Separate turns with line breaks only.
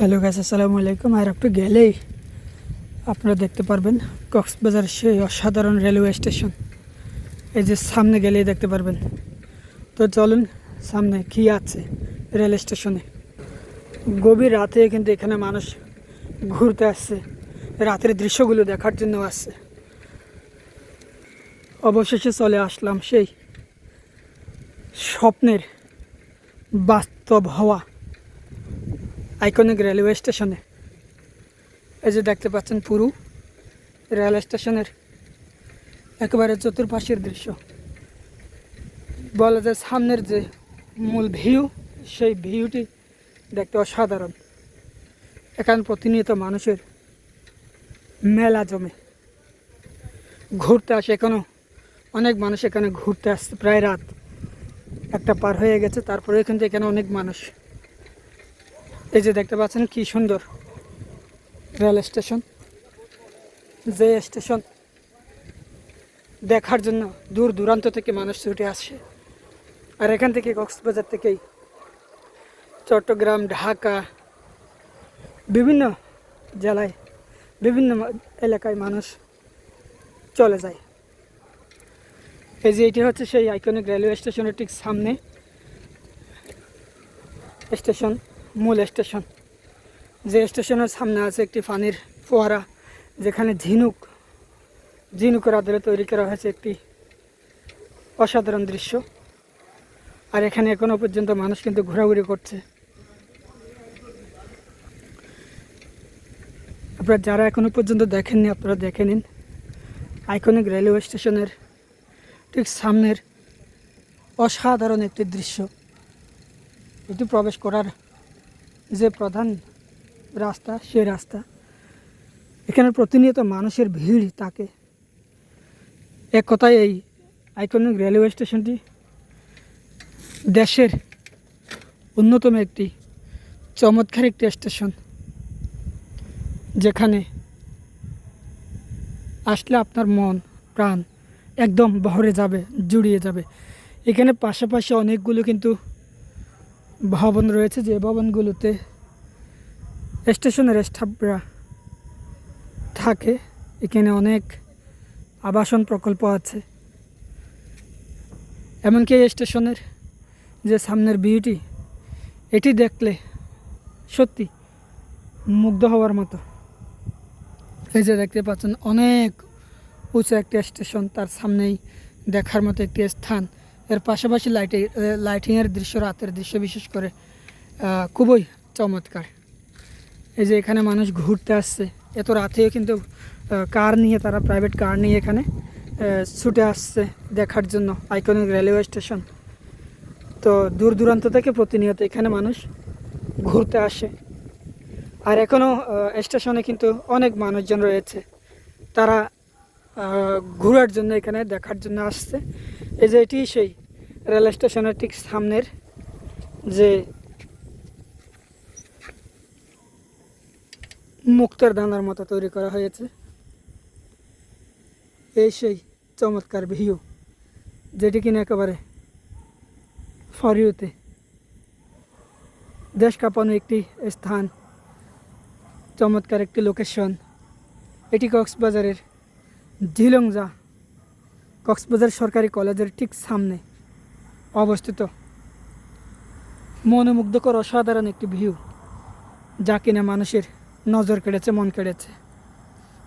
Hello গাছ আসসালামু আলাইকুম আর একটু গেলেই আপনারা দেখতে পারবেন কক্সবাজার সেই অসাধারণ রেলওয়ে স্টেশন এই যে সামনে গেলেই দেখতে পারবেন। তো চলুন সামনে কী আছে রেল স্টেশনে গভীর রাতে কিন্তু এখানে মানুষ ঘুরতে আসছে। রাতের দৃশ্যগুলো দেখার জন্য আসছে। অবশেষে চলে আসলাম সেই স্বপ্নের বাস্তব হওয়া। আইকনিক রেলওয়ে স্টেশনে এই যে দেখতে পাচ্ছেন পুরু রেল স্টেশনের একেবারে চতুর্পাশের দৃশ্য। বলা যায় সামনের যে মূল ভিউ সেই ভিউটি দেখতে অসাধারণ। এখানে প্রতিনিয়ত মানুষের মেলা জমে। ঘুরতে আসে এখনও অনেক মানুষ এখানে ঘুরতে আসছে। প্রায় রাত একটা পার হয়ে গেছে, তারপরে কিন্তু এখানে অনেক মানুষ এই যে দেখতে পাচ্ছেন কি সুন্দর রেল স্টেশন, যে স্টেশন দেখার জন্য দূর দূরান্ত থেকে মানুষ ছুটে আসে। আর এখান থেকে কক্সবাজার থেকেই চট্টগ্রাম, ঢাকা, বিভিন্ন জেলায়, বিভিন্ন এলাকায় মানুষ চলে যায়। এই যে এটি হচ্ছে সেই আইকনিক রেলওয়ে স্টেশনের ঠিক সামনে স্টেশন। মূল স্টেশন। যে স্টেশনের সামনে আছে একটি পানির ফোয়ারা, যেখানে ঝিনুক, ঝিনুকের আদলে তৈরি করা হয়েছে একটি অসাধারণ দৃশ্য। আর এখানে এখনও পর্যন্ত মানুষ কিন্তু ঘোরাঘুরি করছে। আপনারা যারা এখনও পর্যন্ত দেখেননি, আপনারা দেখে নিন। আইকনিক রেলওয়ে স্টেশনের ঠিক সামনের অসাধারণ একটি দৃশ্য। এটি প্রবেশ করার যে প্রধান রাস্তা, সে রাস্তা। এখানে প্রতিনিয়ত মানুষের ভিড় থাকে। এক কথায় এই আইকনিক রেলওয়ে স্টেশনটি দেশের অন্যতম একটি চমৎকার একটি স্টেশন যেখানে আসলে আপনার মন, প্রাণ একদম বহরে যাবে, জুড়িয়ে যাবে। এখানে পাশাপাশি অনেকগুলো কিন্তু ভবন রয়েছে যে ভবনগুলোতে স্টেশনের স্টাফরা থাকে। এখানে অনেক আবাসন প্রকল্প আছে। এমনকি এই স্টেশনের যে সামনের বিউটি এটি দেখলে সত্যি মুগ্ধ হওয়ার মতো। এই যে দেখতে পাচ্ছেন, অনেক উঁচু একটি স্টেশন, তার সামনেই দেখার মতো একটি স্থান। এর পাশাপাশি লাইটে লাইটিংয়ের দৃশ্য, রাতের দৃশ্য বিশেষ করে খুবই চমৎকার। এই যে এখানে মানুষ ঘুরতে আসছে। এত রাতেও কিন্তু কার নিয়ে, তারা প্রাইভেট কার নিয়ে এখানে ছুটে আসছে দেখার জন্য আইকনিক রেলওয়ে স্টেশন তো দূর দূরান্ত থেকে প্রতিনিয়ত এখানে মানুষ ঘুরতে আসে। আর এখনও স্টেশনে কিন্তু অনেক মানুষজন রয়েছে। তারা ঘোরার জন্য এখানে, দেখার জন্য আসছে। এই যে এটি সেই রেল স্টেশনের ঠিক সামনের যে মুক্তার দানার মতো তৈরি করা হয়েছে। এই সেই চমৎকার ভিউ, যেটি কিনা একেবারে ফরিউতে দেশ কাঁপানো একটি স্থান, চমৎকার একটি লোকেশন এটি কক্সবাজারের ঝিলংজা কক্সবাজার সরকারি কলেজের ঠিক সামনে অবস্থিত। মনোমুগ্ধকর অসাধারণ একটি ভিউ, যা কিনা মানুষের নজর কেড়েছে, মন কেড়েছে।